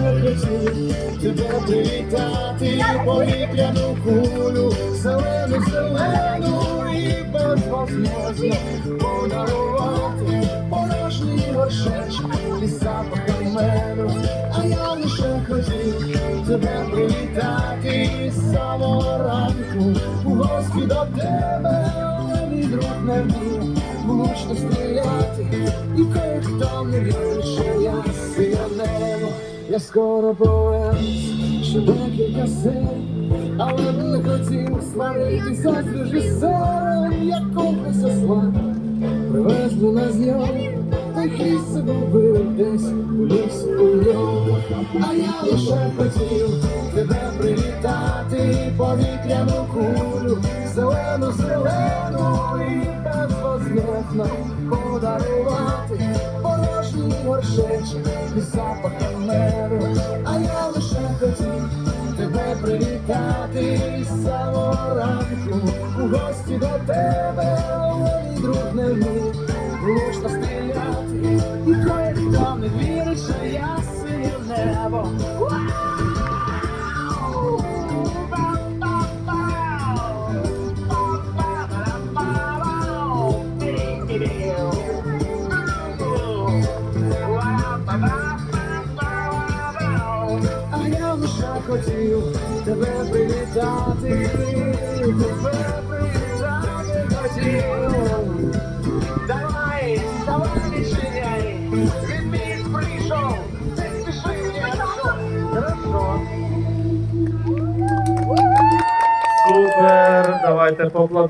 лише хотів тебе привітати, повітряну кулю, зелену, зелену і безвозмезно подарувати порожній горшечок із запахом меду. А я лише хотів тебе привітати з самого ранку у гості до тебе, але мій друг не вмів влучно стріляти, і кое-хто не вірить, що я сила небо. Я скоро повернусь, ще декілька серій, але не хотів сваритися з режисером, якогось осла. Привезли на зйомку, та й загубив десь у лісі у ньому. А я лише хотів тебе привітати, повітряну кулю, зелену, зелену і безвозмездно подарувати порожній горшечок із запахом привітати з самого ранку у гості до тебе, мій друг не вмів Лучно стріляти, і кое-хто не вірить, що я синє небо. Хотів тебе привітати, тебе привітати хотів. Давай, давай відчиняй, він мій прийшов, не спіши мені, хорошо? Хорошо. Супер! Давайте поплодуємо.